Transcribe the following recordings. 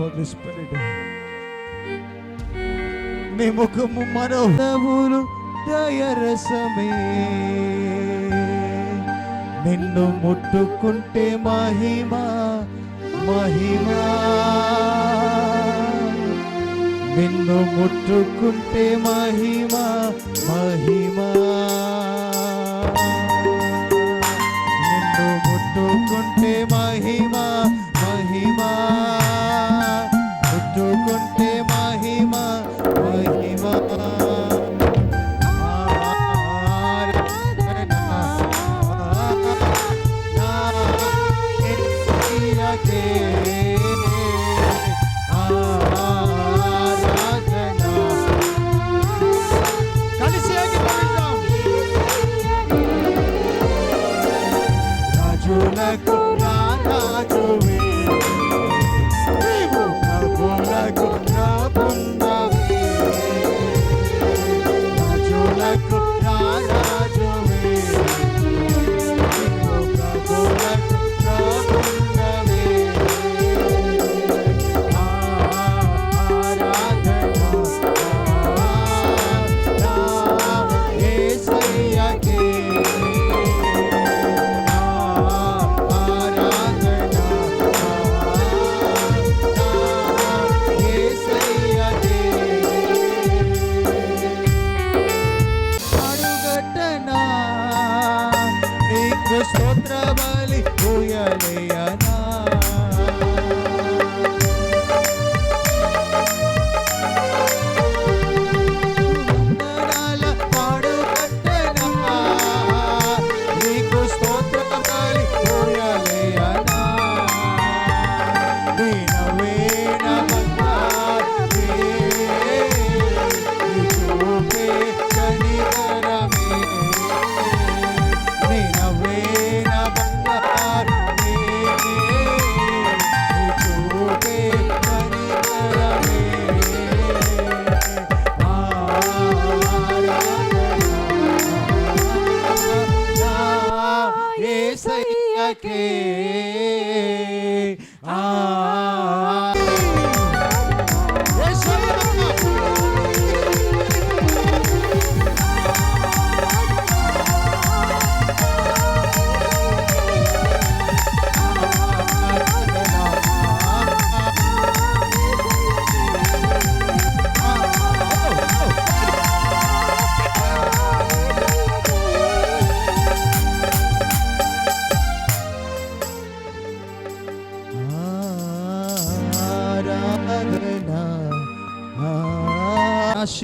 Holi spirit నీ ముఖము మనోహములు దయరసమే. నిన్ను ముట్టుకుంటే మహిమ మహిమా. నిన్ను ముట్టుకుంటే మహిమ మహిమా. నిన్ను ముట్టుకుంటే మహిమా. Jacob.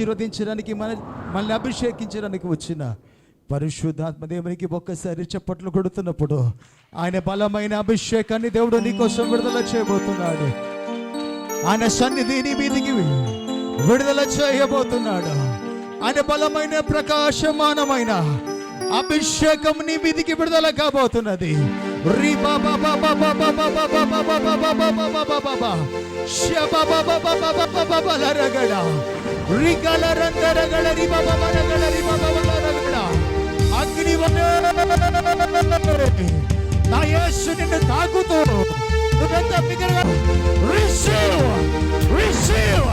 ఆశీర్వదించడానికి మన మనల్ని అభిషేకించడానికి వచ్చిన పరిశుద్ధాత్మ దేవునికి ఒక్కసారి చప్పట్లు కొడుతున్నప్పుడు ఆయన బలమైన అభిషేకాన్ని దేవుడు నీకోసం విడుదల చేయబోతున్నాడు. ఆయన సన్నిధి నీ మీదికి విడుదల చేయబోతున్నాడు. ఆయన బలమైన ప్రకాశమానమైన అభిషేకం నీ మీదికి విడుదల కాబోతున్నది నా యేసు నిన్ను తాకుతూ నువ్వెంత బిగ్గరగా రిసీవ్ రిసీవ్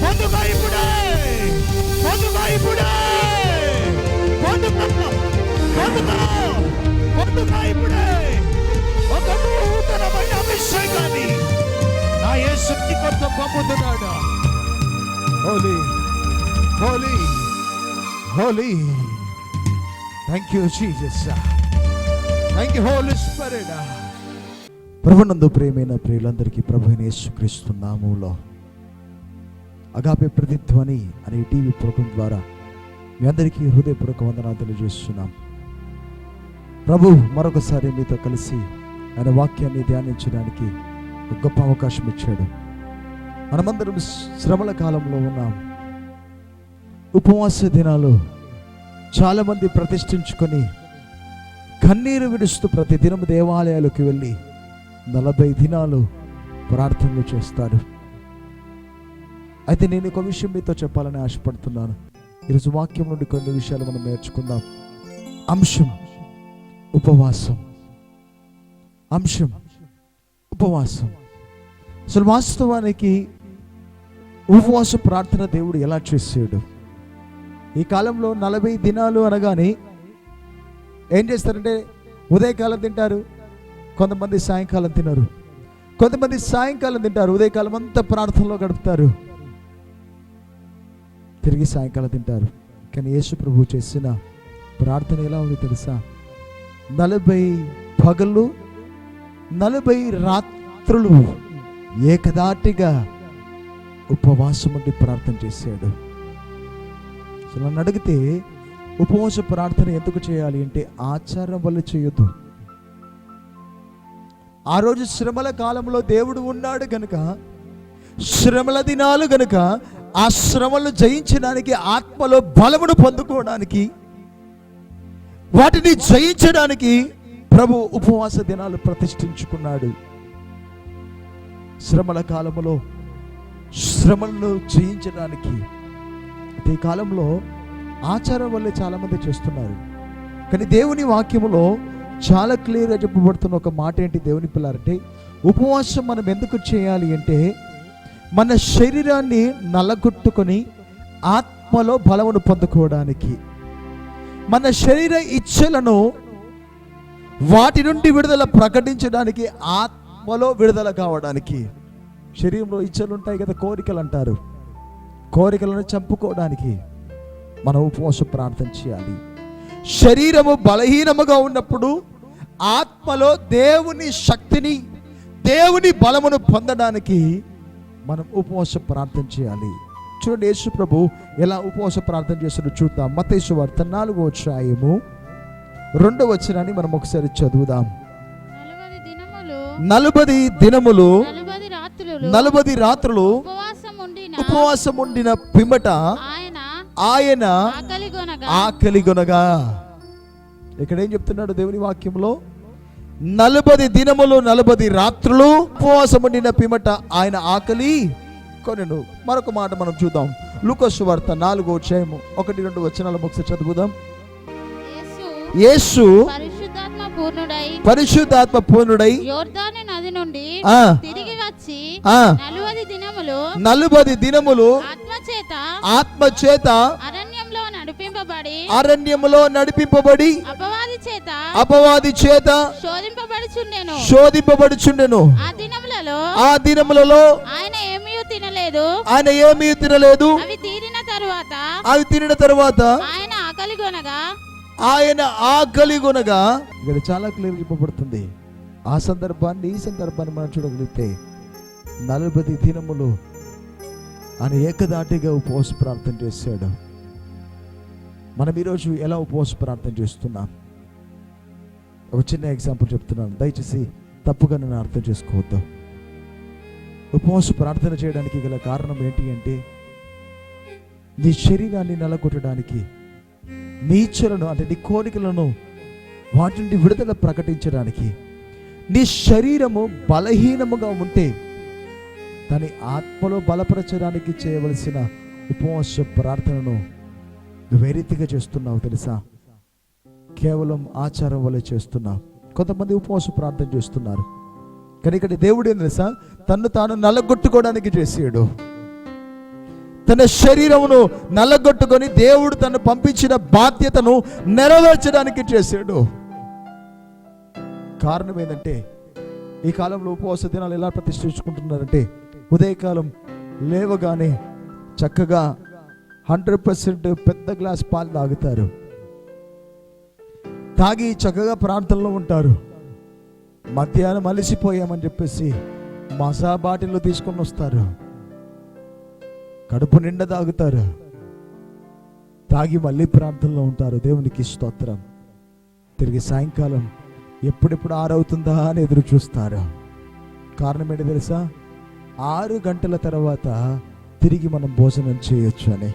పొందుగా ఇప్పుడే పొందుగా ఇప్పుడే పొందుగా పొందుగా పొందుగా ఇప్పుడే ఒక నూతనమైన అభిషేకాన్ని నా యేసుని కొత్త పంపుతున్నాడు holy holy holy thank you thank you holy spirit ప్రభునందు ప్రేమైన ప్రియులందరికీ ప్రభు యేసుక్రీస్తు నామంలో అగాపే ప్రతిధ్వని అనే టీవీ ప్రోగ్రాం ద్వారా మీ అందరికీ హృదయపూర్వక వందనాలు తెలియజేస్తున్నాం. ప్రభు మరొకసారి మీతో కలిసి ఆయన వాక్యాన్ని ధ్యానించడానికి ఒక గొప్ప అవకాశం ఇచ్చాడు. మనమందరం శ్రమల కాలంలో ఉన్నాం. ఉపవాస దినాలు చాలామంది ప్రతిష్ఠించుకొని కన్నీరు విడుస్తూ ప్రతి దినం దేవాలయాలకు వెళ్ళి నలభై దినాలు ప్రార్థనలు చేస్తారు. అయితే నేను ఒక విషయం మీతో చెప్పాలని ఆశపడుతున్నాను. ఈరోజు వాక్యం నుండి కొన్ని విషయాలు మనం నేర్చుకుందాం. అంశం ఉపవాసం. అంశం ఉపవాసం. అసలు వాస్తవానికి ఉపవాస ప్రార్థన దేవుడు ఎలా చేసాడు ఈ కాలంలో నలభై దినాలు అనగానే ఏం చేస్తారంటే ఉదయకాలం తింటారు కొంతమంది సాయంకాలం తినరు. కొంతమంది సాయంకాలం తింటారు ఉదయకాలం అంతా ప్రార్థనలో గడుపుతారు. తిరిగి సాయంకాలం తింటారు. కానీ యేసు ప్రభు చేసిన ప్రార్థన ఎలా ఉంది తెలుసా? నలభై పగళ్ళు నలభై రాత్రులు ఏకదాటిగా ఉపవాసం ఉండి ప్రార్థన చేశాడు. సో నన్ను అడిగితే ఉపవాస ప్రార్థన ఎందుకు చేయాలి? అంటే ఆచారం వల్ల చేయొద్దు. ఆ రోజు శ్రమల కాలంలో దేవుడు ఉన్నాడు గనుక శ్రమల దినాలు గనుక ఆ శ్రమలు జయించడానికి ఆత్మలో బలమును పొందుకోవడానికి వాటిని జయించడానికి ప్రభు ఉపవాస దినాలు ప్రతిష్ఠించుకున్నాడు. శ్రమల కాలంలో శ్రమలను జయించడానికి ఈ కాలంలో ఆచారం వల్లే చాలామంది చేస్తున్నారు. కానీ దేవుని వాక్యములో చాలా క్లియర్గా చెప్పబడుతున్న ఒక మాట ఏంటి దేవుని పిల్లారంటే ఉపవాసం మనం ఎందుకు చేయాలి అంటే మన శరీరాన్ని నలగొట్టుకొని ఆత్మలో బలమును పొందుకోవడానికి. మన శరీర ఇచ్చలను వాటి నుండి విడుదల ప్రకటించడానికి ఆత్మలో విడుదల కావడానికి. శరీరంలో ఇచ్చలు ఉంటాయి కదా కోరికలు అంటారు. కోరికలను చంపుకోవడానికి మనం ఉపవాస ప్రార్థన చేయాలి. శరీరము బలహీనముగా ఉన్నప్పుడు ఆత్మలో దేవుని శక్తిని దేవుని బలమును పొందడానికి మనం ఉపవాస ప్రార్థన చేయాలి. చూడండి యేసు ప్రభు ఎలా ఉపవాస ప్రార్థన చేస్తాడో చూద్దాం. మతేసు వార్త నాలుగో అధ్యాయము రెండవ వచనాన్ని మనం ఒకసారి చదువుదాం. నలభై దినములు నలుబది దినములు నలభై రాత్రులు నలుబది రాత్రులు ఉపవాసం ఉండిన పిమ్మట ఆయన ఆయన ఆకలి గొనగా ఆకలి గొనగా ఇక్కడ ఏం చెప్తున్నాడు దేవుని వాక్యంలో? నలభది దినములు నలభది రాత్రులు ఉపవాసం ఉండిన పిమ్మట ఆయన ఆకలి కొనెను. మరొక మాట మనం చూద్దాం. లూకోసు వార్త నాలుగో అధ్యాయము ఒకటి రెండు వచనాలు ఒకసారి చదువుదాం. యేసు పరిశుద్ధాత్మ పూర్ణుడై పరిశుద్ధాత్మ పూర్ణుడై యోర్దాను నది నుండి తిరిగి వచ్చి నలువది దినములు నలుబది దినములు ఆత్మ చేత ఆత్మ చేత అరణ్యంలో నడిపింపబడి అరణ్యములో నడిపింపబడి అపవాది చేత అపవాది చేత శోధింపబడుచుండెను. శోధింపబడుచుండెను. ఆ దినములలో ఆ దినములలో ఆయన ఏమీ తినలేదు. ఆయన ఏమీ తినలేదు. అవి తీరిన తరువాత అవి తినిన తర్వాత ఆయన ఆకలి కొనగా ఆయన ఆకలి కొనగా ఇక్కడ చాలా క్లియర్ చెప్పబడుతుంది. ఆ సందర్భాన్ని ఈ సందర్భాన్ని మనం చూడగలిగితే నలభై దినములు ఆయన ఏకదాటిగా ఉపవాస ప్రార్థన చేశాడు. మనం ఈరోజు ఎలా ఉపవాస ప్రార్థన చేస్తున్నాం? ఒక చిన్న ఎగ్జాంపుల్ చెప్తున్నాను. దయచేసి తప్పుగా నేను అర్థం చేసుకోవద్దు. ఉపవాస ప్రార్థన చేయడానికి గల కారణం ఏంటి అంటే నీ శరీరాన్ని నలగొట్టడానికి నీ ఇచ్చలను అంటే నీ కోరికలను వాటి నుండి విడుదల ప్రకటించడానికి నీ శరీరము బలహీనముగా ఉంటే దాని ఆత్మలో బలపరచడానికి చేయవలసిన ఉపవాస ప్రార్థనను నువ్వు రీతిగా చేస్తున్నావు తెలుసా? కేవలం ఆచారం వల్ల చేస్తున్నావు కొంతమంది ఉపవాస ప్రార్థన చేస్తున్నారు. కానీ ఇక్కడ దేవుడు ఏం తెలుసా? తను తాను నల్లగొట్టుకోవడానికి చేసాడు. తన శరీరమును నల్లగొట్టుకొని దేవుడు తను పంపించిన బాధ్యతను నెరవేర్చడానికి చేశాడు కారణం ఏంటంటే ఈ కాలంలో ఉపవాస దినాలు ఎలా ప్రతిష్ఠించుకుంటున్నారంటే ఉదయకాలం లేవగానే చక్కగా హండ్రెడ్ పర్సెంట్ పెద్ద గ్లాస్ పాలు తాగుతారు. తాగి చక్కగా ప్రార్థనలో ఉంటారు. మధ్యాహ్నం అలసిపోయామని చెప్పేసి మసా బాటిల్లో తీసుకొని వస్తారు. కడుపు నిండా తాగుతారు. తాగి మళ్ళీ ప్రాంతంలో ఉంటారు. దేవునికి స్తోత్రం. తిరిగి సాయంకాలం ఎప్పుడెప్పుడు ఆరవుతుందా అని ఎదురు చూస్తారు. కారణం ఏంటి తెలుసా? ఆరు గంటల తర్వాత తిరిగి మనం భోజనం చేయొచ్చు అని.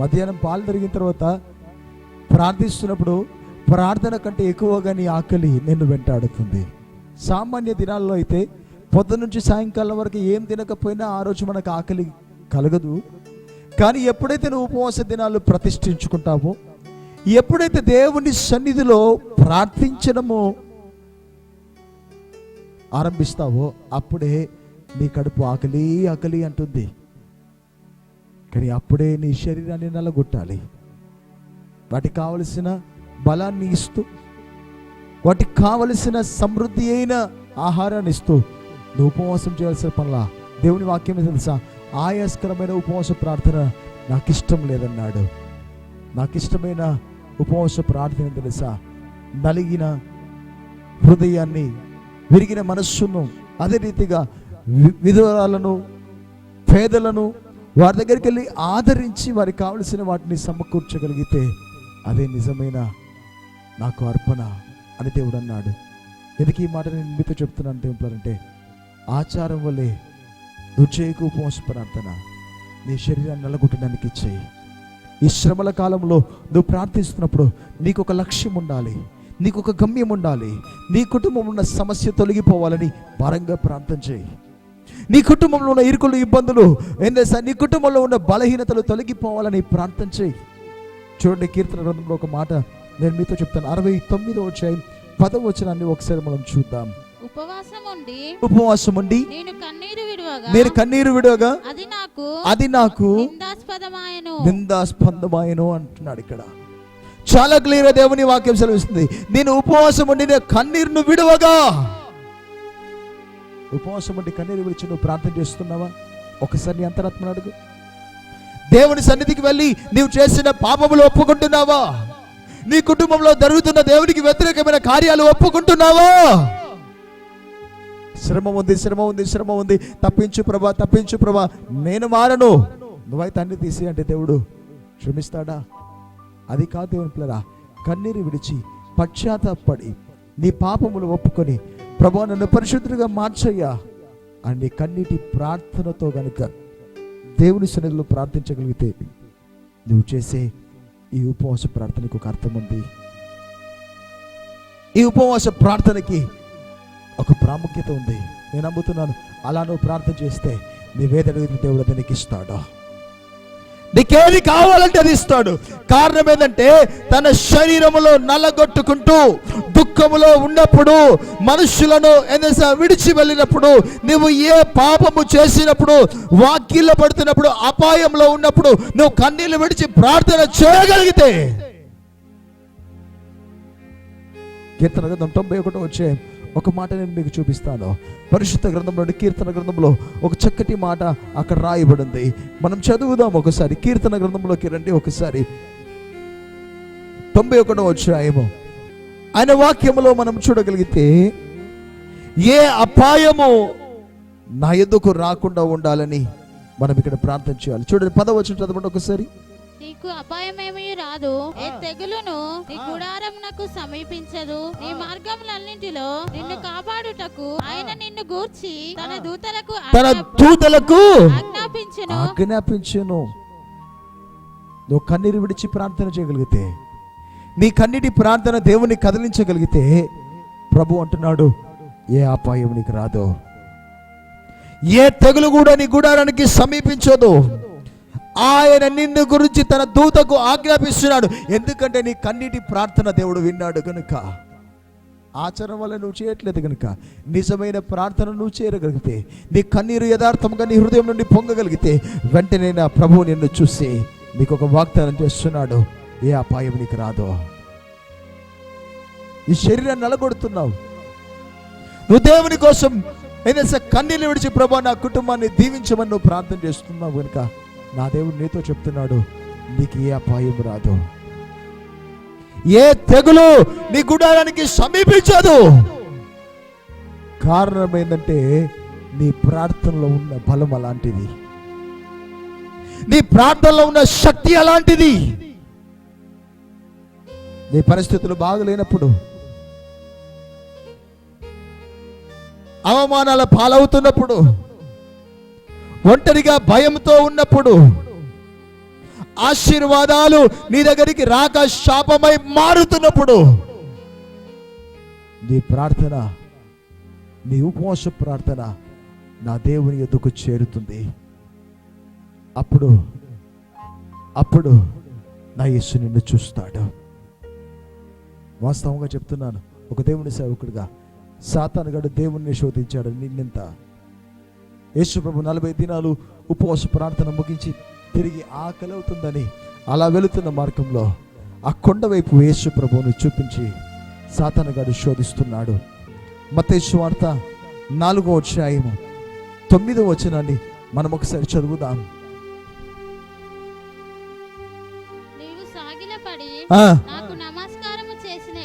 మధ్యాహ్నం పాలు తిరిగిన తర్వాత ప్రార్థిస్తున్నప్పుడు ప్రార్థన కంటే ఎక్కువగా నీ ఆకలి నిన్ను వెంటాడుతుంది. సామాన్య దినాల్లో అయితే పొద్దు నుంచి సాయంకాలం వరకు ఏం తినకపోయినా ఆ రోజు మనకు ఆకలి కలగదు. కానీ ఎప్పుడైతే నువ్వు ఉపవాస దినాలు ప్రతిష్ఠించుకుంటావో ఎప్పుడైతే దేవుని సన్నిధిలో ప్రార్థించడము ఆరంభిస్తావో అప్పుడే నీ కడుపు ఆకలి ఆకలి అంటుంది. కానీ అప్పుడే నీ శరీరాన్ని నలగొట్టాలి. వాటికి కావలసిన బలాన్ని ఇస్తూ వాటికి కావలసిన సమృద్ధి అయిన ఆహారాన్ని ఇస్తూ నువ్వు ఉపవాసం చేయాల్సిన పనులా? దేవుని వాక్యం తెలుసా? ఆయాస్కరమైన ఉపవాస ప్రార్థన నాకు ఇష్టం లేదన్నాడు. నాకు ఇష్టమైన ఉపవాస ప్రార్థన తెలుసా? నలిగిన హృదయాన్ని విరిగిన మనస్సును అదే రీతిగా వి- పేదలను వారి దగ్గరికి వెళ్ళి ఆదరించి వారికి కావలసిన వాటిని సమకూర్చగలిగితే అదే నిజమైన నాకు అర్పణ అని దేవుడు అన్నాడు. ఎందుకు ఈ మాట నేను మీతో చెప్తున్నాను దేవులంటే ఆచారం వల్లే నువ్వు చేయకు ప్రార్థన నీ శరీరాన్ని నలగొట్టడానికి ఇచ్చేయి. ఈ శ్రమల కాలంలో నువ్వు ప్రార్థిస్తున్నప్పుడు నీకు ఒక లక్ష్యం ఉండాలి. నీకు ఒక గమ్యం ఉండాలి. నీ కుటుంబంలో ఉన్న సమస్య తొలగిపోవాలని భారంగా ప్రార్థన చేయి. నీ కుటుంబంలో ఉన్న ఇరుకులు ఇబ్బందులు ఏం నీ కుటుంబంలో ఉన్న బలహీనతలు తొలగిపోవాలని ప్రార్థన చేయి. చూడండి కీర్తన గ్రంథంలో ఒక మాట నేను మీతో చెప్తాను. అరవై తొమ్మిదో వచ్చాయి పదవచనాన్ని ఒకసారి మనం చూద్దాం. ఉపవాసం ఉండి ఉపవాసం ఉండి నేను కన్నీరు విడువగా నేను కన్నీరు విడవగా అది నాకు అది నాకు నిందాస్పదమాయను. నిందాస్పందమాయను అంటున్నాడు ఇక్కడ. చాలా క్లియర్ దేవుని వాక్యం సెలవిస్తుంది. నేను ఉపవాసం ఉండి నేను కన్నీరును విడవగా. ఉపవాసం ఉండి కన్నీరు విడిచి నువ్వు ప్రార్థన చేస్తున్నావా? ఒకసారి అంతరాత్మను అడుగు. దేవుని సన్నిధికి వెళ్ళి నీవు చేసిన పాపములు ఒప్పుకుంటున్నావా? నీ కుటుంబంలో జరుగుతున్న దేవునికి వ్యతిరేకమైన కార్యాలు ఒప్పుకుంటున్నావా? శ్రమ ఉంది శ్రమ ఉంది శ్రమ ఉంది. తప్పించు ప్రభా తప్పించు ప్రభా. నేను మారను. నువ్వైతే అన్ని తీసి అంటే దేవుడు క్షమిస్తాడా? అది కాదు దేవుని పిల్లరా. కన్నీరు విడిచి పశ్చాత్తాపడి నీ పాపములు ఒప్పుకొని ప్రభా నన్ను పరిశుద్ధుడిగా మార్చయ్యా. అని కన్నీటి ప్రార్థనతో కనుక దేవుని సన్నిధిలో ప్రార్థించగలిగితే నువ్వు చేసే ఈ ఉపవాస ప్రార్థనకు ఒక అర్థం ఉంది. ఈ ఉపవాస ప్రార్థనకి ఒక ప్రాముఖ్యత ఉంది. నేను నమ్ముతున్నాను అలా నువ్వు ప్రార్థన చేస్తే నీ వేదన దేవుడు దానికి ఇస్తాడా. నీకేది కావాలంటే అది ఇస్తాడు. కారణం ఏంటంటే తన శరీరములో నల్లగొట్టుకుంటూ దుఃఖములో ఉన్నప్పుడు మనుషులను ఏదైనా విడిచి వెళ్ళినప్పుడు నువ్వు ఏ పాపము చేసినప్పుడు వాక్యలో పడుతున్నప్పుడు అపాయంలో ఉన్నప్పుడు నువ్వు కన్నీళ్ళు విడిచి ప్రార్థన చేయగలిగితే. కీర్తన తొంభై ఒకటో వచ్చే ఒక మాట నేను మీకు చూపిస్తాను. పరిశుద్ధ గ్రంథంలో కీర్తన గ్రంథంలో ఒక చక్కటి మాట అక్కడ రాయబడింది. మనం చదువుదాం ఒకసారి. కీర్తన గ్రంథంలోకి రండి ఒకసారి. తొంభై ఒకటో అధ్యాయము. ఆయన వాక్యములో మనం చూడగలిగితే ఏ అపాయము నా ఎద్దుకు రాకుండా ఉండాలని మనం ఇక్కడ ప్రార్థన చేయాలి. చూడండి పదవచ్చు చదవండి ఒకసారి. నీకు అపాయమేమీ రాదు. ఏ తెగులును నీ గుడారమునకు సమీపించదు. నీ మార్గములన్నింటిలో నిన్ను కాపాడుటకు ఆయన నిన్ను గూర్చి తన దూతలకు తన దూతలకు ఆజ్ఞాపించును. ఆజ్ఞాపించును. నువ్వు కన్నీరు విడిచి ప్రార్థన చేయగలిగితే నీ కన్నీటి ప్రార్థన దేవుని కదిలించగలిగితే ప్రభు అంటున్నాడు ఏ అపాయం నీకు రాదు. ఏ తెగులు కూడా నీ గుడారానికి సమీపించదు. ఆయన నిన్ను గురించి తన దూతకు ఆజ్ఞాపిస్తున్నాడు. ఎందుకంటే నీ కన్నీటి ప్రార్థన దేవుడు విన్నాడు కనుక ఆచరణ వల్ల నువ్వు చేయట్లేదు కనుక నిజమైన ప్రార్థన నువ్వు చేయగలిగితే నీ కన్నీరు యథార్థంగా నీ హృదయం నుండి పొంగగలిగితే వెంటనే నా ప్రభువు నిన్ను చూసి నీకు ఒక వాగ్దానం చేస్తున్నాడు. ఏ అపాయం నీకు రాదు. ఈ శరీరాన్ని నలగొడుతున్నావు. నువ్వు దేవుని కోసం ఏదైనా కన్నీళ్ళు విడిచి ప్రభా నా కుటుంబాన్ని దీవించమని నువ్వు ప్రార్థన చేస్తున్నావు కనుక నా దేవుడు నీతో చెప్తున్నాడు నీకు ఏ అపాయం రాదు. ఏ తెగులు నీ గుడారానికి సమీపించదు. కారణం ఏంటంటే నీ ప్రార్థనలో ఉన్న బలం అలాంటిది. నీ ప్రార్థనలో ఉన్న శక్తి అలాంటిది. నీ పరిస్థితులు బాగలేనప్పుడు అవమానాల పాలవుతున్నప్పుడు ఒంటరిగా భయంతో ఉన్నప్పుడు ఆశీర్వాదాలు నీ దగ్గరికి రాక శాపమై మారుతున్నప్పుడు నీ ప్రార్థన నీ ఉపవాస ప్రార్థన నా దేవుని ఎదుకు చేరుతుంది. అప్పుడు అప్పుడు నా యేసు నిన్ను చూస్తాడు. వాస్తవంగా చెప్తున్నాను ఒక దేవుని సేవకుడిగా సాతానుగాడు దేవుణ్ణి శోధించాడు నిన్నెంత. యేసు ప్రభు నలభై దినాలు ఉపవాస ప్రార్థన ముగించి తిరిగి ఆకలి అవుతుందని అలా వెళుతున్న మార్గంలో ఆ కొండ వైపు యేసు ప్రభువును చూపించి సాతానుగాడు శోధిస్తున్నాడు మతేసు వార్త నాలుగో అధ్యాయము తొమ్మిదో వచనాన్ని మనం ఒకసారి చదువుదాం. నాకు నమస్కారము చేసిన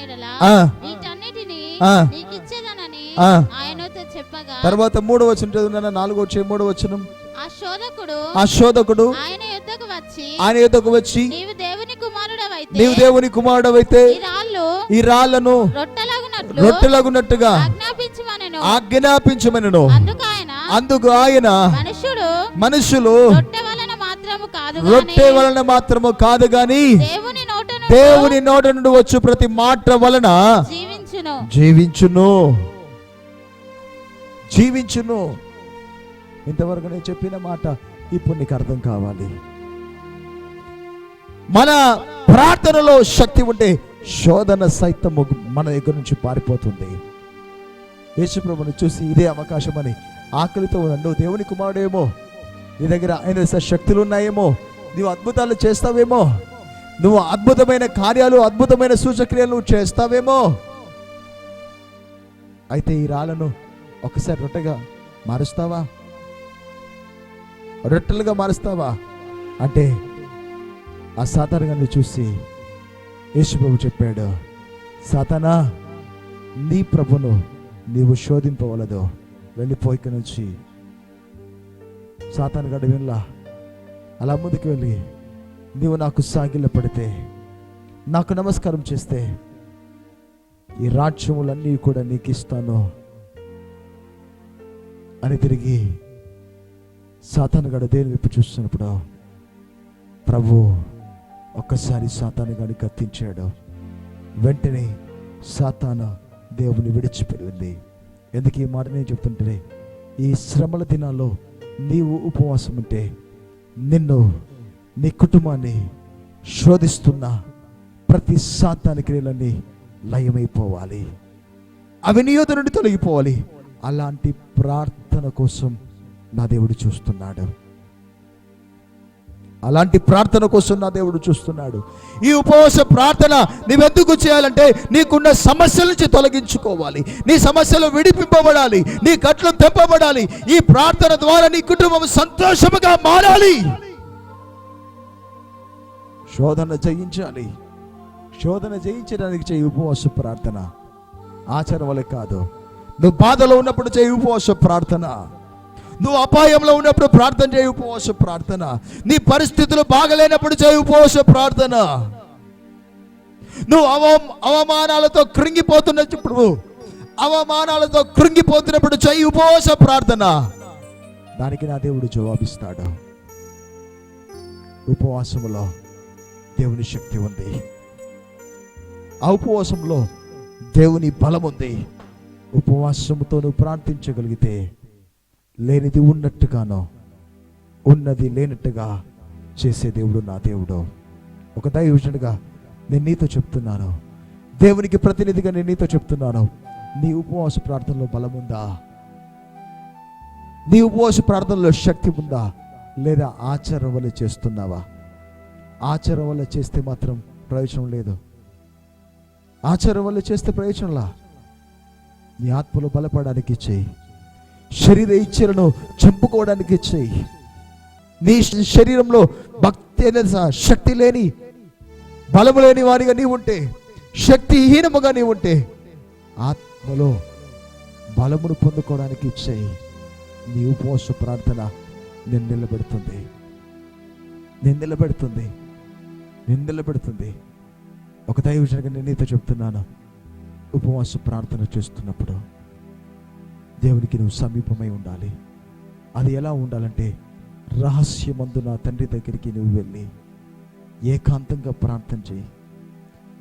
తర్వాత మూడో వచనం చదువునా నాలుగో వచ్చే మూడో వచనం. ఆ శోధకుడు ఆ శోధకుడు ఆయన యుద్ధకు వచ్చి ఆయన ఎదుకు వచ్చి నీవు దేవుని కుమారుడవైతే నీవు దేవుని కుమారుడవైతే ఈ రాళ్ళు ఈ రాళ్ళను రొట్టెలగునట్లు రొట్టెలగునట్టుగా ఆజ్ఞాపించమనెను. ఆజ్ఞాపించమనను. అందుకు ఆయన అందుకు ఆయన మనుషుడు మనుషులు రొట్టె వలన మాత్రము కాదు గాని రొట్టె వలన మాత్రము కాదు గాని దేవుని నోట నుండి దేవుని నోట నుండి వచ్చు ప్రతి మాట వలన జీవించును. జీవించును. జీవించును. ఇంతవరకు నేను చెప్పిన మాట ఇప్పుడు నీకు అర్థం కావాలి. మన ప్రార్థనలో శక్తి ఉంటే శోధన సైతము మన దగ్గర నుంచి పారిపోతుంది. యేసుప్రభుని చూసి ఇదే అవకాశం అని ఆకలితో ఉన్నాడు దేవుని కుమారుడేమో నీ దగ్గర ఆయన శక్తులు ఉన్నాయేమో నువ్వు అద్భుతాలు చేస్తావేమో నువ్వు అద్భుతమైన కార్యాలు అద్భుతమైన సూచక్రియలు చేస్తావేమో. అయితే ఈ రాళ్ళను ఒకసారి రొట్టెగా మారుస్తావా? రొట్టెలుగా మారుస్తావా? అంటే ఆ సాతానుగాన్ని చూసి యేసుప్రభు చెప్పాడు సాతానా నీ ప్రభును నీవు శోధింపవలదు. వెళ్ళిపోయిక ఇక్కడి నుంచి. సాతానుగాడు వినలా అలా ముందుకు వెళ్ళి నీవు నాకు సాగిల పడితే నాకు నమస్కారం చేస్తే ఈ రాజ్యములన్నీ కూడా నీకు ఇస్తాను అని తిరిగి సాతానుగాడు దేని వైపు చూస్తున్నప్పుడు ప్రభు ఒక్కసారి సాతానుగాడిని కత్తించాడు వెంటనే సాతాన దేవుని విడిచిపెళ్ళింది ఎందుకు ఈ మాట నేను చెప్తుంటే ఈ శ్రమల దినాల్లో నీవు ఉపవాసం ఉంటే నిన్ను నీ కుటుంబాన్ని శోధిస్తున్న ప్రతి సాతాని క్రియలన్నీ లయమైపోవాలి. అవినియోధ నుండి తొలగిపోవాలి. అలాంటి ప్రార్థన కోసం నా దేవుడు చూస్తున్నాడు. అలాంటి ప్రార్థన కోసం నా దేవుడు చూస్తున్నాడు. ఈ ఉపవాస ప్రార్థన నీవెందుకు చేయాలంటే నీకున్న సమస్యల నుంచి తొలగించుకోవాలి. నీ సమస్యలు విడిపింపబడాలి. నీ కట్లు తెప్పబడాలి ఈ ప్రార్థన ద్వారా నీ కుటుంబం సంతోషముగా మారాలి. శోధన జయించాలి. శోధన జయించడానికి చేయి ఉపవాస ప్రార్థన ఆచరణ వల్ల కాదు. నువ్వు బాధలో ఉన్నప్పుడు చేయి ఉపవాస ప్రార్థన. నువ్వు అపాయంలో ఉన్నప్పుడు ప్రార్థన చేయి ఉపవాస ప్రార్థన. నీ పరిస్థితులు బాగలేనప్పుడు చేయి ఉపవాస ప్రార్థన. నువ్వు అవ అవమానాలతో కృంగిపోతున్నప్పుడు అవమానాలతో కృంగిపోతున్నప్పుడు చేయి ఉపవాస ప్రార్థన. దానికి నా దేవుడు జవాబిస్తాడు. ఉపవాసములో దేవుని శక్తి ఉంది. ఆ ఉపవాసంలో దేవుని బలం ఉంది. ఉపవాసముతో నువ్వు ప్రార్థించగలిగితే లేనిది ఉన్నట్టుగానో ఉన్నది లేనట్టుగా చేసే దేవుడు నా దేవుడు. ఒక దైవజనుడిగా నేను నీతో చెప్తున్నాను. దేవునికి ప్రతినిధిగా నేను నీతో చెప్తున్నాను. నీ ఉపవాస ప్రార్థనలో బలముందా నీ ఉపవాస ప్రార్థనలో శక్తి ఉందా? లేదా ఆచారం వల్ల చేస్తున్నావా? ఆచారం వల్ల చేస్తే మాత్రం ప్రయోజనం లేదు. ఆచారం వల్ల చేస్తే ప్రయోజనంలా? నీ ఆత్మలు బలపడడానికి చేయి శరీర ఇచ్చలను చంపుకోవడానికి చేయి నీ శరీరంలో భక్తి అనేది శక్తి లేని బలము లేని వారిగా నీవు ఉంటే శక్తిహీనముగా నీవు ఉంటే ఆత్మలో బలమును పొందుకోవడానికి ఇచ్చేయి. నీ ఉపవాస ప్రార్థన నేను నిలబెడుతుంది. నేను నిలబెడుతుంది. నేను నిలబెడుతుంది. ఒక దైవజనగా నేను నీతో చెప్తున్నాను. ఉపవాస ప్రార్థన చేస్తున్నప్పుడు దేవునికి నువ్వు సమీపమై ఉండాలి. అది ఎలా ఉండాలంటే రహస్యమందు నా తండ్రి దగ్గరికి నువ్వు వెళ్ళి ఏకాంతంగా ప్రార్థన చేయి.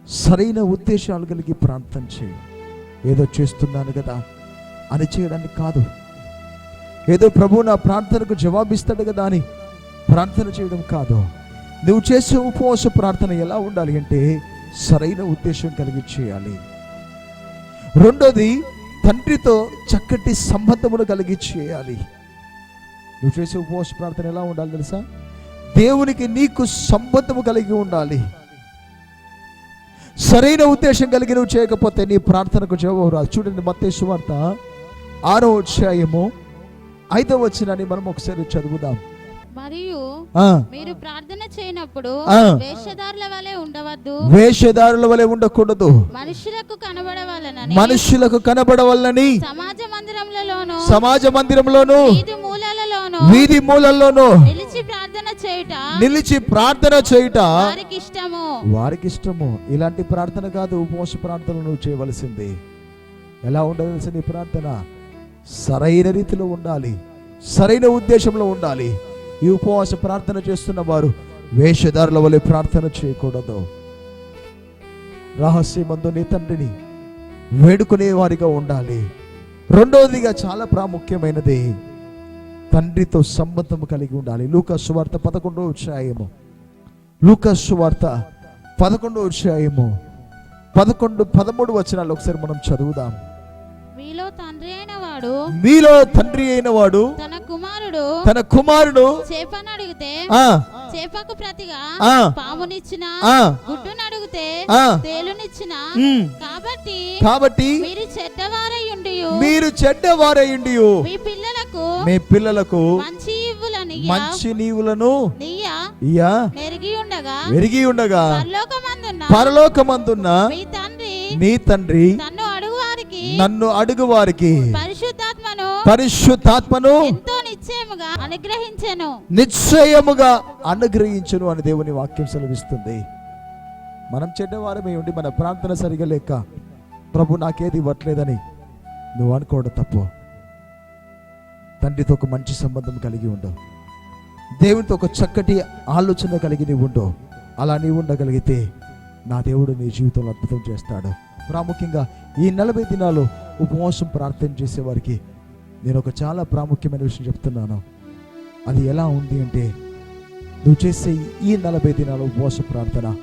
సరైన ఉద్దేశాలు కలిగి ప్రార్థన చేయి. ఏదో చేస్తున్నాను కదా అని చేయడానికి కాదు. ఏదో ప్రభు నా ప్రార్థనకు జవాబిస్తాడు కదా అని ప్రార్థన చేయడం కాదు. నువ్వు చేసే ఉపవాస ప్రార్థన ఎలా ఉండాలి అంటే సరైన ఉద్దేశం కలిగి చేయాలి. రెండోది తండ్రితో చక్కటి సంబంధమును కలిగి చేయాలి. నువ్వు చేసే ఉపవాస ప్రార్థన ఎలా ఉండాలి తెలుసా? దేవునికి నీకు సంబంధము కలిగి ఉండాలి. సరైన ఉద్దేశం కలిగి నువ్వు చేయకపోతే నీ ప్రార్థనకు జవాబు రాదు. చూడండి మత్తే వార్త ఆరో అధ్యాయము ఐదో వచ్చినని మనం ఒకసారి చదువుదాం. మరియు మీరు ప్రార్థన చేయనప్పుడు. వేషధారుల వలె ఉండవద్దు. వేషధారుల వలె ఉండకూడదు. మనుషులకు కనబడవాలనని. మనుషులకు కనబడవల్లని సమాజ మందిరములలోను సమాజ మందిరంలోను వీధి మూలలలోను వీధి మూలల్లోనూ నిలిచి ప్రార్థన చేయుట నిలిచి ప్రార్థన చేయుట వారికి ఇష్టము. వారికి ఇష్టము. ఇలాంటి ప్రార్థన కాదు ఉపవాస ప్రార్థన నువ్వు చేయవలసింది. ఎలా ఉండవలసిన ప్రార్థన? సరైన రీతిలో ఉండాలి. సరైన ఉద్దేశంలో ఉండాలి. ఈ ఉపవాస ప్రార్థన చేస్తున్న వారు వేషధారుల వలె ప్రార్థన చేయకూడదు. రహస్యమందు నీ తండ్రిని వేడుకునే వారిగా ఉండాలి. రెండవదిగా చాలా ప్రాముఖ్యమైనది తండ్రితో సంబంధం కలిగి ఉండాలి. లూకాసు వార్త పదకొండో అధ్యాయము. లూకాసు వార్త పదకొండో అధ్యాయము. పదకొండు పదమూడు వచనాలు ఒకసారి మనం చదువుదాం. వాడు మీలో తండ్రి అయిన వాడు తన కుమారుడు తన కుమారుడు చేపను అడిగితే చేపకు ప్రతిగా పామునిచ్చిన గుడ్డును అడిగితే తేలునిచ్చిన. కాబట్టి కాబట్టి మీరు చెడ్డవారై ఉండి మీరు చెడ్డవారయుండి మీ పిల్లలకు మీ పిల్లలకు మంచి ఇవ్వులని మంచి నీవులను ఇయ్యా. మెరిగి ఉండగా. వెరిగి ఉండగా. పరలోకమందున్న పరలోకమందున్న మీ తండ్రి నీ తండ్రి నన్ను అడుగు వారికి నన్ను అడుగు వారికి పరిశుద్ధాత్మను ఎంతో నిశ్చయముగా అనుగ్రహించెను. నిశ్చయముగా అనుగ్రహించును అని దేవుని వాక్యం సెలవిస్తుంది. మనం చెడ్డవారమే ఉండి మన ప్రార్థన సరిగా లేక ప్రభు నాకేది ఇవ్వట్లేదని నువ్వు అనుకోవడం తప్పు. తండ్రితో ఒక మంచి సంబంధం కలిగి ఉండు. దేవునితో ఒక చక్కటి ఆలోచన కలిగి నీవు ఉండు. అలా నీవు ఉండగలిగితే నా దేవుడు నీ జీవితంలో అద్భుతం చేస్తాడు. ప్రాముఖ్యంగా ఈ నలభై దినాలు ఉపవాసం ప్రార్థన చేసేవారికి నేను ఒక చాలా ప్రాముఖ్యమైన విషయం చెప్తున్నాను. అది ఎలా ఉంది అంటే నువ్వు చేసే ఈ నలభై దినాల ఉపవాస ప్రార్థన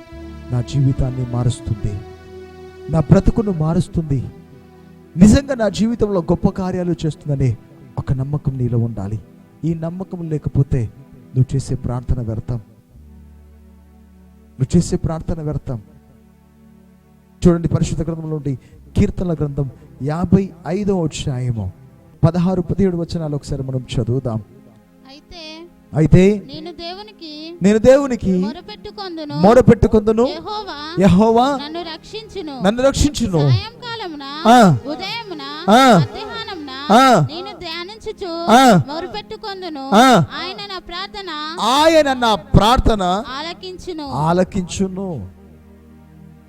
నా జీవితాన్ని మారుస్తుంది. నా బ్రతుకును మారుస్తుంది. నిజంగా నా జీవితంలో గొప్ప కార్యాలు చేస్తుందనే ఒక నమ్మకం నీలో ఉండాలి. ఈ నమ్మకం లేకపోతే నువ్వు చేసే ప్రార్థన వ్యర్థం. నువ్వు చేసే ప్రార్థన వ్యర్థం. చూడండి పరిశుద్ధ గ్రంథంలో ఉండి కీర్తనల గ్రంథం యాభై ఐదో అధ్యాయము. పదహారు పదిహేడు వచనాలు ఒకసారి మనం చదువుదాం. అయితే అయితే నేను దేవునికి నేను దేవునికి మొరపెట్టుకొందును. మొర పెట్టుకుందును యెహోవా యహోవా నన్ను రక్షించును. నన్ను రక్షించును. సాయంకాలమున ఉదయమున. మధ్యాహ్నమున. నేను ధ్యానించుచు. మొరపెట్టుకొందును. ఆయన నా ప్రార్థన ఆయన నా ప్రార్థన ఆలకించును. ఆలకించును.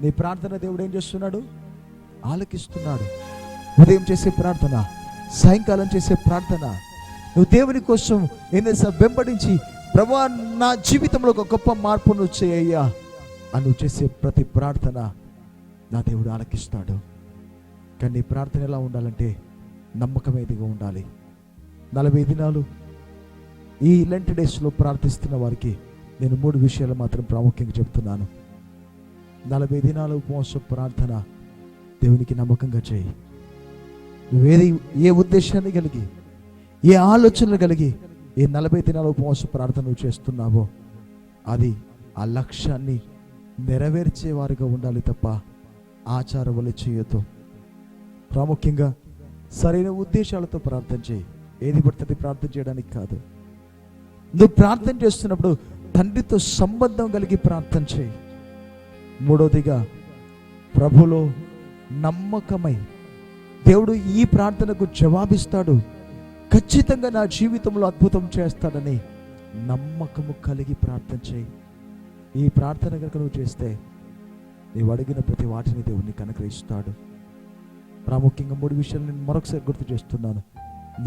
నీ ప్రార్థన దేవుడు ఏం చేస్తున్నాడు? ఆలకిస్తున్నాడు. ఉదయం చేసే ప్రార్థన సాయంకాలం చేసే ప్రార్థన. నువ్వు దేవుని కోసం ఏదైనా వెంబడించి ప్రభా నా జీవితంలో ఒక గొప్ప మార్పును చేయ్యా అని నువ్వు చేసే ప్రతి ప్రార్థన నా దేవుడు ఆలకిస్తాడు. కానీ నీ ప్రార్థన ఎలా ఉండాలంటే నమ్మకమేదిగా ఉండాలి. నలభై దినాలు ఈ లెంట్ డేస్లో ప్రార్థిస్తున్న వారికి నేను మూడు విషయాలు మాత్రం ప్రాముఖ్యంగా చెప్తున్నాను. నలభై దినాలు ఉపవాస ప్రార్థన దేవునికి నమ్మకంగా చేయి. నువ్వేది ఏ ఉద్దేశాన్ని కలిగి ఏ ఆలోచనలు కలిగి ఏ నలభై దినాల ఉపవాస ప్రార్థన చేస్తున్నావో అది ఆ లక్ష్యాన్ని నెరవేర్చేవారిగా ఉండాలి తప్ప ఆచారములు చేయొద్దు. ప్రాముఖ్యంగా సరైన ఉద్దేశాలతో ప్రార్థన చేయి. ఏది పడుతుంది ప్రార్థన చేయడానికి కాదు. నువ్వు ప్రార్థన చేస్తున్నప్పుడు తండ్రితో సంబంధం కలిగి ప్రార్థన చేయి. మూడవదిగా ప్రభులో నమ్మకమై దేవుడు ఈ ప్రార్థనకు జవాబిస్తాడు. ఖచ్చితంగా నా జీవితంలో అద్భుతం చేస్తాడని నమ్మకము కలిగి ప్రార్థన చేయి. ఈ ప్రార్థన కనుక నువ్వు చేస్తే నీవు అడిగిన ప్రతి వాటిని దేవుడిని నీకు అనుగ్రహిస్తాడు ప్రాముఖ్యంగా మూడు విషయాలు నేను మరొకసారి గుర్తు చేస్తున్నాను.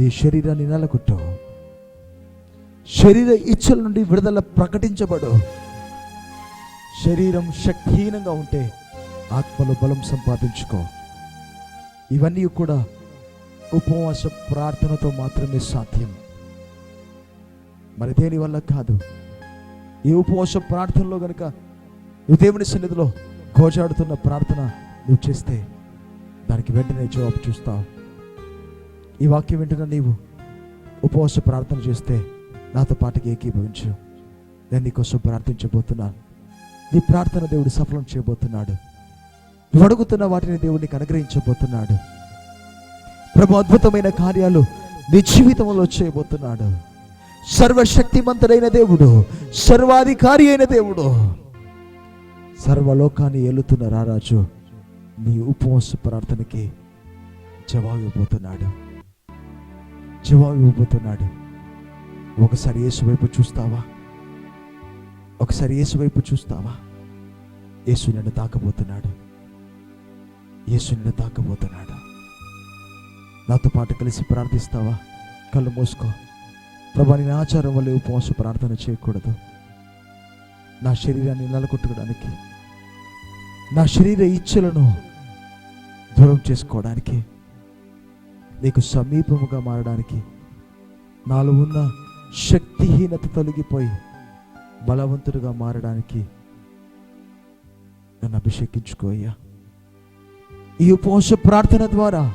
నీ శరీరాన్ని నెలకొట్టు. శరీర ఇచ్చల నుండి విడుదల ప్రకటించబడు. శరీరం శక్తిహీనంగా ఉంటే ఆత్మలో బలం సంపాదించుకో. ఇవన్నీ కూడా ఉపవాస ప్రార్థనతో మాత్రమే సాధ్యం. మరి దేని వల్ల కాదు? ఈ ఉపవాస ప్రార్థనలో గనుక నువ్వు దేవుని సన్నిధిలో గోజాడుతున్న ప్రార్థన నువ్వు చేస్తే దానికి వెంటనే జవాబు చూస్తావు. ఈ వాక్యం వెంటనే నీవు ఉపవాస ప్రార్థన చేస్తే నాతో పాటుకి ఏకీభవించు. నేను నీకోసం ప్రార్థించబోతున్నాను. నీ ప్రార్థన దేవుడు సఫలం చేయబోతున్నాడు. నువ్వు అడుగుతున్న వాటిని దేవుడికి అనుగ్రహించబోతున్నాడు. ప్రభు అద్భుతమైన కార్యాలు నీ జీవితంలో చేయబోతున్నాడు. సర్వశక్తిమంతుడైన దేవుడు సర్వాధికారి అయిన దేవుడు సర్వలోకాన్ని ఏలుతున్న రారాజు నీ ఉపవాస ప్రార్థనకి జవాబు ఇవ్వబోతున్నాడు జవాబు ఇవ్వబోతున్నాడు ఒకసారి యేసు వైపు చూస్తావా? ఒకసారి యేసు వైపు చూస్తావా? యేసు నన్ను తాకబోతున్నాడు. యేసు నిన్ను తాకబోతున్నాడు. నాతో పాటు కలిసి ప్రార్థిస్తావా? కళ్ళు మూసుకో. ప్రభా నేను ఆచారం వల్ల ఉపవాస ప్రార్థన చేయకూడదు. నా శరీరాన్ని నెలకొట్టుకోవడానికి నా శరీర ఇచ్చలను దూరం చేసుకోవడానికి నీకు సమీపముగా మారడానికి నాలో ఉన్న శక్తిహీనత తొలగిపోయి బలవంతుడిగా మారడానికి నన్ను అభిషేకించుకోయ్యా ఈ ఉపవాస ప్రార్థన ద్వారా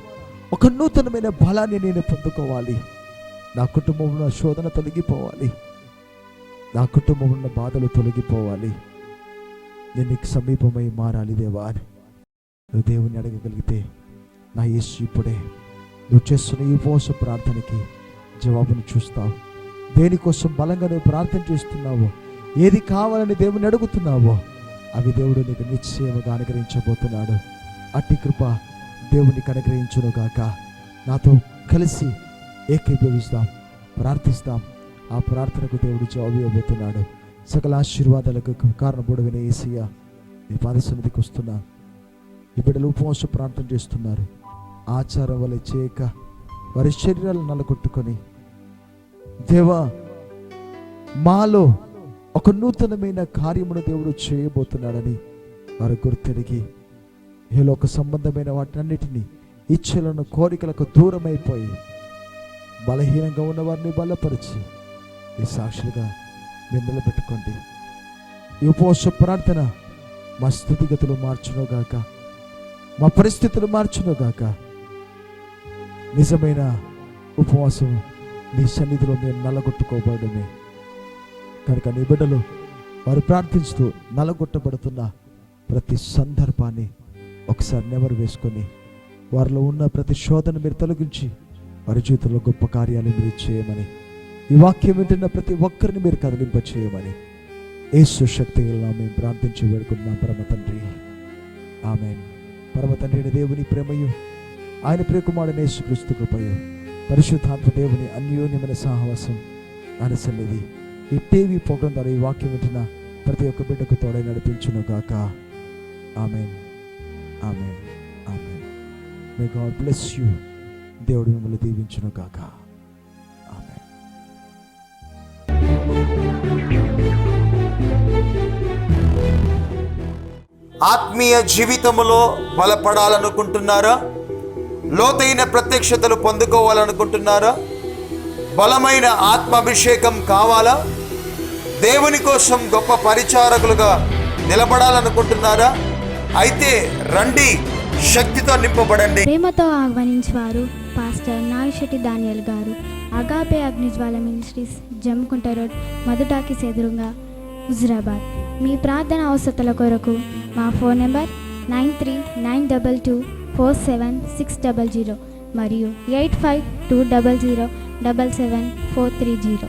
ఒక నూతనమైన బలాన్ని నేను పొందుకోవాలి. నా కుటుంబంలో శోధన తొలగిపోవాలి. నా కుటుంబంలో ఉన్న బాధలు తొలగిపోవాలి. నేను నీకు సమీపమై మారాలి దేవా అని నువ్వు దేవుని అడగగలిగితే నా యేసు ఇప్పుడే నువ్వు చేస్తున్న ఈ ఉపవాస ప్రార్థనకి జవాబును చూస్తావు. దేనికోసం బలంగా నువ్వు ప్రార్థన చేస్తున్నావో ఏది కావాలని దేవుని అడుగుతున్నావో అవి దేవుడు నీకు నిశ్చయముగా అనుగ్రహించబోతున్నాడు. అట్టి కృప దేవునికి అనుగ్రహించును గాక. నాతో కలిసి ఏకీభవిస్తాం ప్రార్థిస్తాం. ఆ ప్రార్థనకు దేవుడు జవాబు ఇవ్వబోతున్నాడు. సకల ఆశీర్వాదాలకు కారణపూడవిన ఏసయ్య మీ పాద సన్నిధికి వస్తున్నా ఈ బిడ్డలు ఉపవాస ప్రార్థన చేస్తున్నారు. ఆచారం వల్ల చేయక వారి శరీరాలు నలగొట్టుకొని దేవా మాలో ఒక నూతనమైన కార్యమును దేవుడు చేయబోతున్నాడని వారు గుర్తెరిగి ఏలో ఒక సంబంధమైన వాటన్నిటినీ ఇచ్చలను కోరికలకు దూరమైపోయి బలహీనంగా ఉన్న వారిని బలపరిచి ఈ సాక్షులుగా మీరు పెట్టుకోండి. ఈ ఉపవాస ప్రార్థన మా స్థితిగతులు మార్చునుగాక మా పరిస్థితులు మార్చునుగాక. నిజమైన ఉపవాసం నీ సన్నిధిలో మేము నలగొట్టుకోబడమే. కనుక నీ బిడ్డలు వారు ప్రార్థిస్తూ నలగొట్టబడుతున్న ప్రతి సందర్భాన్ని ఒకసారి నెవరు వేసుకొని వారిలో ఉన్న ప్రతి శోధన మీరు తొలగించి వారి జీవితంలో గొప్ప కార్యాలు మీరు చేయమని ఈ వాక్యం వింటున్న ప్రతి ఒక్కరిని మీరు కదిలింప చేయమని యేసు శక్తి మేము ప్రార్థించి వేడుకుంటున్నాం పరమ తండ్రి. ఆమె పరమ తండ్రి దేవుని ప్రేమయు ఆయన ప్రియకుమారుని యేసుక్రీస్తు కృపయు పరిశుద్ధాత్మ దేవుని అన్యోన్యమైన సహవాసం ఆయన సన్నిధి ఈ టీవీ ప్రోగ్రాం ద్వారా ఈ వాక్యం వింటున్న ప్రతి ఒక్క బిడ్డకు తోడై నడిపించును గాక. ఆమె ఆమె ఆమె మే గాడ్ బ్లెస్ యూ దేవుడు మిమ్మల్ని దీవించును కాక ఆమె ఆత్మీయ జీవితములో బలపడాలనుకుంటున్నారా? లోతైన ప్రత్యక్షతలు పొందుకోవాలనుకుంటున్నారా? బలమైన ఆత్మాభిషేకం కావాలా? దేవుని కోసం గొప్ప పరిచారకులుగా నిలబడాలనుకుంటున్నారా? అయితే రండి శక్తితో నింపబడండి. ప్రేమతో ఆహ్వానించేవారు పాస్టర్ నాగశెట్టి దానియల్ గారు. Agape Agnijwala ministries Jamkunta road మధుటాకి ఎదురుగా హుజురాబాద్. మీ ప్రార్థన అవసరతల కొరకు మా phone number nine three nine double two four seven six double zero మరియు eight five two double zero double seven four three zero.